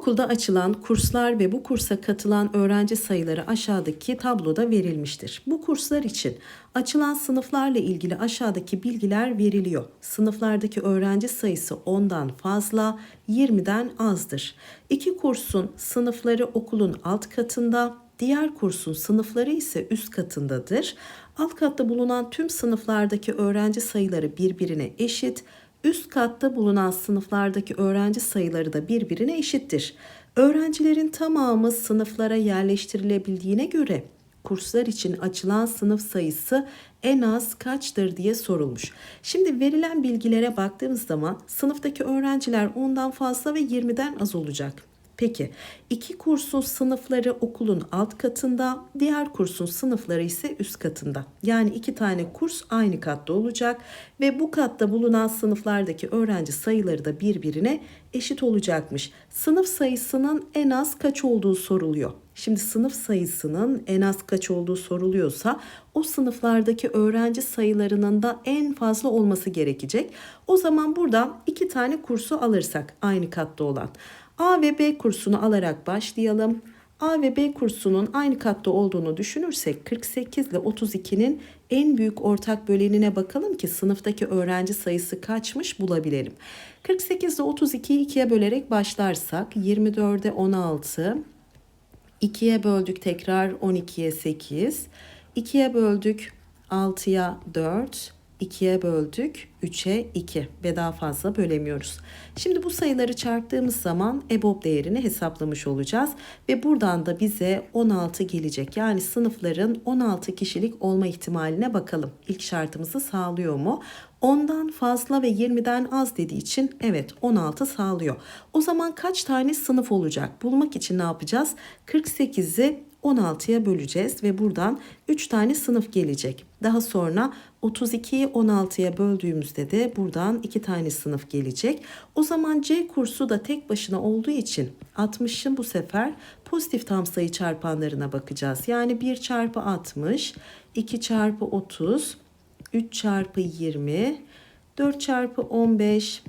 okulda açılan kurslar ve bu kursa katılan öğrenci sayıları aşağıdaki tabloda verilmiştir. Bu kurslar için açılan sınıflarla ilgili aşağıdaki bilgiler veriliyor. Sınıflardaki öğrenci sayısı 10'dan fazla, 20'den azdır. İki kursun sınıfları okulun alt katında, diğer kursun sınıfları ise üst katındadır. Alt katta bulunan tüm sınıflardaki öğrenci sayıları birbirine eşit, üst katta bulunan sınıflardaki öğrenci sayıları da birbirine eşittir. Öğrencilerin tamamı sınıflara yerleştirilebildiğine göre kurslar için açılan sınıf sayısı en az kaçtır diye sorulmuş. Şimdi verilen bilgilere baktığımız zaman sınıftaki öğrenciler 10'dan fazla ve 20'den az olacak. Peki iki kursun sınıfları okulun alt katında, diğer kursun sınıfları ise üst katında. Yani iki tane kurs aynı katta olacak ve bu katta bulunan sınıflardaki öğrenci sayıları da birbirine eşit olacakmış. Sınıf sayısının en az kaç olduğu soruluyor. Şimdi sınıf sayısının en az kaç olduğu soruluyorsa o sınıflardaki öğrenci sayılarının da en fazla olması gerekecek. O zaman buradan iki tane kursu alırsak aynı katta olan. A ve B kursunu alarak başlayalım. A ve B kursunun aynı katta olduğunu düşünürsek 48 ile 32'nin en büyük ortak bölenine bakalım ki sınıftaki öğrenci sayısı kaçmış bulabilelim. 48 ile 32'yi 2'ye bölerek başlarsak 24'e 16, 2'ye böldük tekrar 12'ye 8, 2'ye böldük 6'ya 4, 2'ye böldük 3'e 2 ve daha fazla bölemiyoruz. Şimdi bu sayıları çarptığımız zaman EBOB değerini hesaplamış olacağız ve buradan da bize 16 gelecek. Yani sınıfların 16 kişilik olma ihtimaline bakalım. İlk şartımızı sağlıyor mu? 10'dan fazla ve 20'den az dediği için evet 16 sağlıyor. O zaman kaç tane sınıf olacak? Bulmak için ne yapacağız? 48'i 16'ya böleceğiz ve buradan 3 tane sınıf gelecek. Daha sonra 32'yi 16'ya böldüğümüzde de buradan 2 tane sınıf gelecek. O zaman C kursu da tek başına olduğu için 60'ın bu sefer pozitif tam sayı çarpanlarına bakacağız. Yani 1 çarpı 60, 2 çarpı 30, 3 çarpı 20, 4 çarpı 15,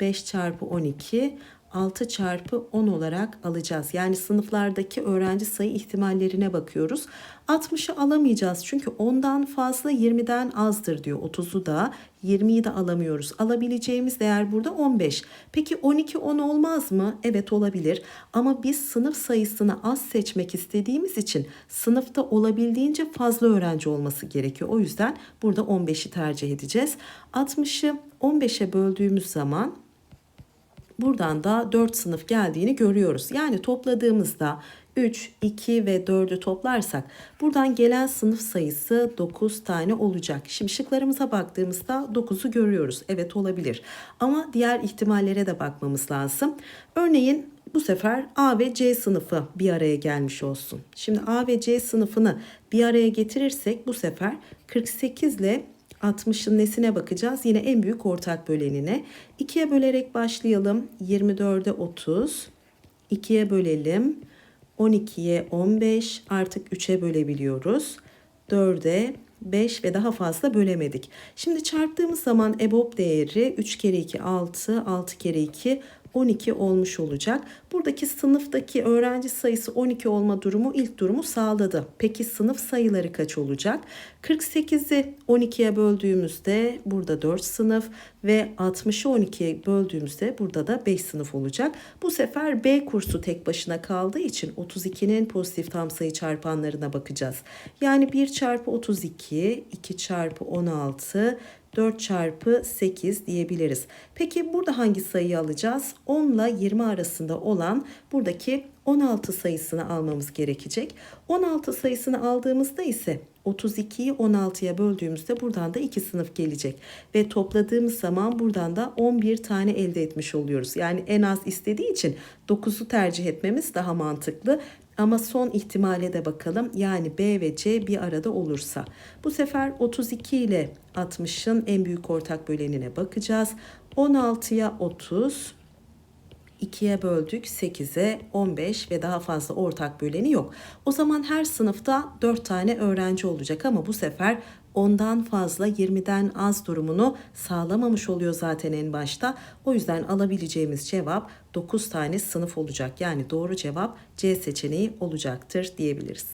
5 çarpı 12, 6 çarpı 10 olarak alacağız. Yani sınıflardaki öğrenci sayı ihtimallerine bakıyoruz. 60'ı alamayacağız çünkü 10'dan fazla 20'den azdır diyor. 30'u da 20'yi de alamıyoruz. Alabileceğimiz değer burada 15. Peki 12 10 olmaz mı? Evet olabilir. Ama biz sınıf sayısını az seçmek istediğimiz için sınıfta olabildiğince fazla öğrenci olması gerekiyor. O yüzden burada 15'i tercih edeceğiz. 60'ı 15'e böldüğümüz zaman buradan da 4 sınıf geldiğini görüyoruz. Yani topladığımızda 3, 2 ve 4'ü toplarsak buradan gelen sınıf sayısı 9 tane olacak. Şimdi şıklarımıza baktığımızda 9'u görüyoruz. Evet olabilir. Ama diğer ihtimallere de bakmamız lazım. Örneğin bu sefer A ve C sınıfı bir araya gelmiş olsun. Şimdi A ve C sınıfını bir araya getirirsek bu sefer 48 ile 60'ın nesine bakacağız? Yine en büyük ortak bölenine. 2'ye bölerek başlayalım. 24'e 30. 2'ye bölelim. 12'ye 15. Artık 3'e bölebiliyoruz. 4'e 5 ve daha fazla bölemedik. Şimdi çarptığımız zaman EBOB değeri 3 kere 2 6, 6 kere 2 12 olmuş olacak. Buradaki sınıftaki öğrenci sayısı 12 olma durumu ilk durumu sağladı. Peki sınıf sayıları kaç olacak? 48'i 12'ye böldüğümüzde burada 4 sınıf ve 60'ı 12'ye böldüğümüzde burada da 5 sınıf olacak. Bu sefer B kursu tek başına kaldığı için 32'nin pozitif tam sayı çarpanlarına bakacağız. Yani 1 çarpı 32, 2 çarpı 16, 4 çarpı 8 diyebiliriz. Peki burada hangi sayıyı alacağız? 10 ile 20 arasında olan buradaki 16 sayısını almamız gerekecek. 16 sayısını aldığımızda ise 32'yi 16'ya böldüğümüzde buradan da 2 sınıf gelecek. Ve topladığımız zaman buradan da 11 tane elde etmiş oluyoruz. Yani en az istediği için 9'u tercih etmemiz daha mantıklı. Ama son ihtimale de bakalım. Yani B ve C bir arada olursa. Bu sefer 32 ile 60'ın en büyük ortak bölenine bakacağız. 16'ya 30, 2'ye böldük 8'e 15 ve daha fazla ortak böleni yok. O zaman her sınıfta 4 tane öğrenci olacak ama bu sefer ondan fazla 20'den az durumunu sağlamamış oluyor zaten en başta. O yüzden alabileceğimiz cevap 9 tane sınıf olacak. Yani doğru cevap C seçeneği olacaktır diyebiliriz.